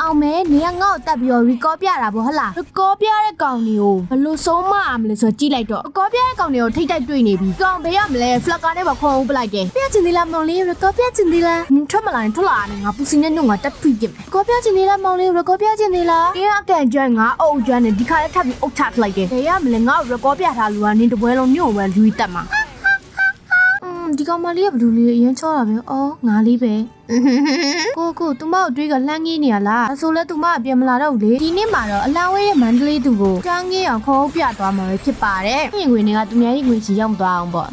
အောင်မဲနေကငါ့ကိုတက်ပြီးတော့ record ပြတာဗောဟလား record ပြတဲ့ကောင်တွေကိုဘယ်လို့ဆုံးမအောင်လဲဆိုတော့ကြည့်လိုက်တော့ record ပြတဲ့ကောင်တွေကိုထိတ်တိုက်တွေ့နေပြီကောင်ဘေးရမလဲ flag နဲ့ပါခေါ်အောင်ပလိုက်တယ်ပြချင်သေးလားမောင်လေး record ပြချင်သေးလားဟင်းထွက်မလာရင်ထွက်လာတယ်ငါပူစီနဲ့ညုံငါတက်ဖိပြမယ် record ပြချင်သေးလားမောင်လေး record ပြချင်သေးလားအင်းအကန်ကျွမ်းငါအုပ်ကျွမ်းနဲ့ဒီခါလေးထပ်ပြီးအုပ်ချထလိုက်တယ်ဘေးရမလဲငါ့ကို record ပြထားလူကနင်းတပွဲလုံးညုံဝဲလူတက်မှာอืมဒီ ကောင်မလေးကဘလူလေးအရင်ချောတာပဲအော်ငါလေးပဲကိုကိုသူမကိုတွေးကလှမ်းကြီးနေရလားအဆိုလဲသူမကပြန်မလာတော့ဘူးလေဒီနေ့မှာတော့အလောင်းဝဲရဲ့မန္တလေးသူကိုចောင်းကြီးအောင်ခေါ်ပြသွားမှာပဲဖြစ်ပါတယ်။ပြင်ဝင်တွေကသူများကြီးဝင်ချီရောက်မသွားအောင်ပေါ့။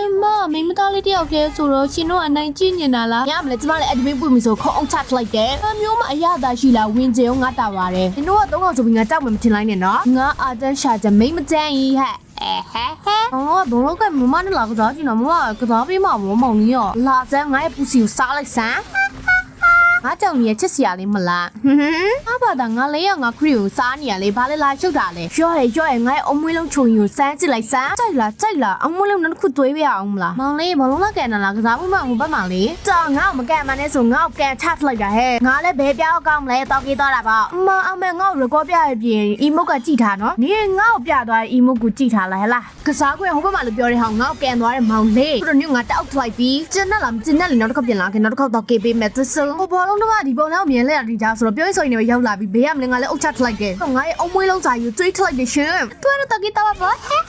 အမမိမသားလေးတယောက်တည်းဆိုတော့ရှင်တို့အနိုင်ကျင့်နေတာလား။ရမလဲကျမလည်းအဒမင်းပွင့်ပြီဆိုခေါအောင်ချထလိုက်တယ်။အမျိုးမအရသာရှိလားဝင်ကြုံငါတာပါတယ်။ရှင်တို့ကတော့ဆိုပြီးငါကြောက်မှမထင်လိုက်နဲ့နော်။ငါအာတန်ရှာချမိမတန်းကြီးဟဲ့။ အဲဟဲဟဲအော်ဘလုံးကမမနဲ့လာကစားကြည့်နော်မမကစားပေးမှာမမောင်ကြီးရောလာစမ်းငါရဲ့ ပူစီကိုစားလိုက်စမ်းငါကြောင်ကြီးချစ်စရာလေးမလားဟွန်းအဘာသာငါလေးရငါခရီကိုစားနေရလေဘာလဲလာရှုပ်တာလဲရော့ရရော့ရငါရဲ့အမွေးလုံးချုံကြီးကိုစမ်းကြည့်လိုက်စမ်းကြိုက်လားကြိုက်လားအမွေးလုံးတစ်ခုသွေးပြအောင်မလားမောင်လေးဘလုံးလာကန်နာလားကစားမှုမအောင်ပတ်မှာလေကြောင်ငါ့ကိုမကန်မနဲ့ဆိုငါ့ကိုကန်ချထလိုက်တာဟဲ့ငါလည်းဘယ်ပြောင်းကောင်းမလဲတောက်ကြီးတော့တာပေါ့အမအမေငါ့ကို record ပြရပြင် emote ကကြည့်ထားနော်နေငါ့ကိုပြသွားတဲ့ emote ကိုကြည့်ထားလားဟဲ့လားကစားခွင့်ဟိုဘက်မှာလို့ပြောတဲ့ဟောင်းငါ့ကိုကန်သွားတဲ့မောင်လေးသူတို့ညငါတောက်ထလိုက်ပြီးကျန်တဲ့လားမကျန်တဲ့လေနောက်တစ်ခါပြန်လာခင်နောက်တစ်ခါတော့ကေပေးမယ်သစဟိုဘောလုံးတော့ဒီပုံတော့မြင်လဲတာဒီကြဆိုတော့ပြောရင်ဆိုရင်လည်းရောက်လာပြီးဘေးကမလဲငါလည်းအုတ်ချထလိုက်တယ်ငါရဲ့အမွေးလုံးစာယူတွေးထလိုက်တယ်ရှင်သူကတော့တကီတော့ပါဟဲ့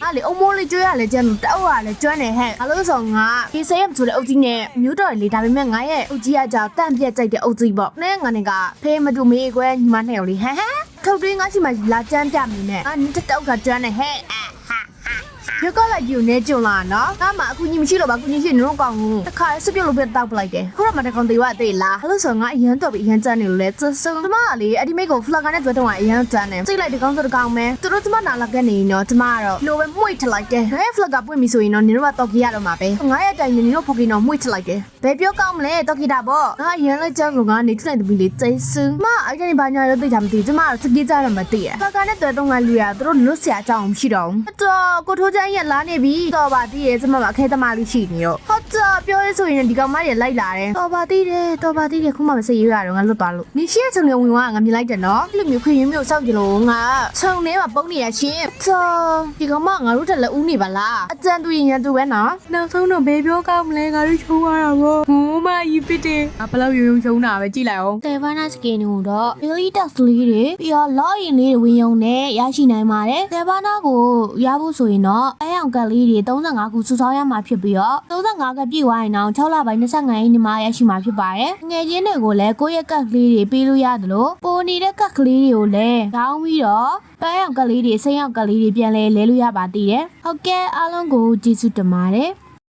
ဟာလေအမိုးလေးကျွေးရလဲကျန်တော့တောက်ရလဲကျွမ်းနေဟဲ့ဘာလို့ဆိုငါဒီဆေးရဆိုတဲ့အုပ်ကြီးနဲ့မျိုးတော်လေဒါပေမဲ့ငါရဲ့အုပ်ကြီးကကြောက်တန့်ပြက်ကြိုက်တဲ့အုပ်ကြီးပေါ့နဲငါနေကဖေးမတူမေးကွယ်ညီမနဲ့ရောလေဟမ်ဟမ်ထုတ်တွင်းငါရှိမှလာကြမ်းပြမနေနဲ့ငါနစ်တောက်ကကျွမ်းနေဟဲ့ ရကလာယူနေကြလာနော်ငါမှအခုညီမရှိတော့ပါအခုညီရှိနေတော့ကောင်းဘူးတခါစပြုတ်လို့ပဲတောက်ပလိုက်တယ်ခုတော့မတကောင်သေးဝသေးလားအဲ့လိုဆိုငါအရန်တော့ပြီးအရန်ကြမ်းနေလို့လဲသစုံကျမကလေအဒီမိတ်ကိုဖလာကနဲ့ကြွတော့အရန်ကြမ်းနေစိတ်လိုက်တကောင်ဆိုတကောင်မဲသူတို့ကျမနာလာခဲ့နေနော်ကျမကတော့လိုပဲမှုိတ်ထလိုက်တယ်ဟဲ့ဖလာကပွင့်ပြီဆိုရင်တော့နင်တို့ကတော့ကီရတော့မှာပဲငါရဲ့တိုင်နင်တို့ဖိုကီနော်မှုိတ်ထလိုက်တယ်ဘယ်ပြောကောင်းမလဲတော့ကီတာပေါ့ငါအရန်လိုက်ကြလို့ငါနေထွနိုင်တပီလေးကျိစင်းမအဲ့ဒီဘာညာတော့သိတာမသိကျမကတော့စကီးကြတော့မသိရဖလာကနဲ့တွေ့တော့ငါလူရသူတို့လွတ်ဆရာအကြောင်းမရှိတော့ဘူးတော့ကိုထိုးချမ်းရဲ့လာနေပြီတော့ပါတည်ရဲ့ကျမကအခဲသမားလေးရှိနေရောဟုတ်တော့ပြောရဲဆိုရင်ဒီကောင်မကြီးလိုက်လာတယ်တော့ပါတည်တယ်တော့ပါတည်တယ်ခုမှမစိတ်ရရတော့ငါလွတ်သွားလို့နေရှိရဲ့ချုံနေဝင်သွားငါမြင်လိုက်တယ်နော်အဲ့လိုမျိုးခွေရင်မျိုးစောက်ကြလို့ငါချုံနေမှာပုံနေရရှင်တော့ဒီကောင်မငါတို့တက်လက်ဦးနေပါလားအကြံသူရင်ရသူပဲနော်နောက်ဆုံးတော့ဘေးပြောကောင်းမလဲငါတို့ချုံရတာပေါ့ဟို မကြီးပစ်တယ်အဘလောက်ရုံရုံချုံတာပဲကြည့်လိုက်အောင်တေဗာနာစကင်ကိုတော့ Billy Tax လေးတွေပြီးတော့ login လေးတွေဝင်ရုံနဲ့ရရှိနိုင်ပါတယ်တေဗာနာကိုရဖို့ဆိုရင်တော့အဲအောင်ကလေးတွေ35ခုစုဆောင်းရမှာဖြစ်ပြီးတော့35ကပြည့်သွားရင်တော့6လပိုင်း25ရက်နေ့မှာရရှိမှာဖြစ်ပါတယ်ငွေချင်းတွေကိုလည်းကိုယ့်ရဲ့ကတ်ကလေးတွေပေးလို့ရတယ်လို့ပိုနေတဲ့ကတ်ကလေးတွေကိုလည်းကောင်းပြီးတော့ပန်းရောက်ကလေးတွေစိမ်းရောက်ကလေးတွေပြန်လဲလဲလို့ရပါသေးတယ်ဟုတ်ကဲ့အားလုံးကိုကျေးဇူးတင်ပါတယ်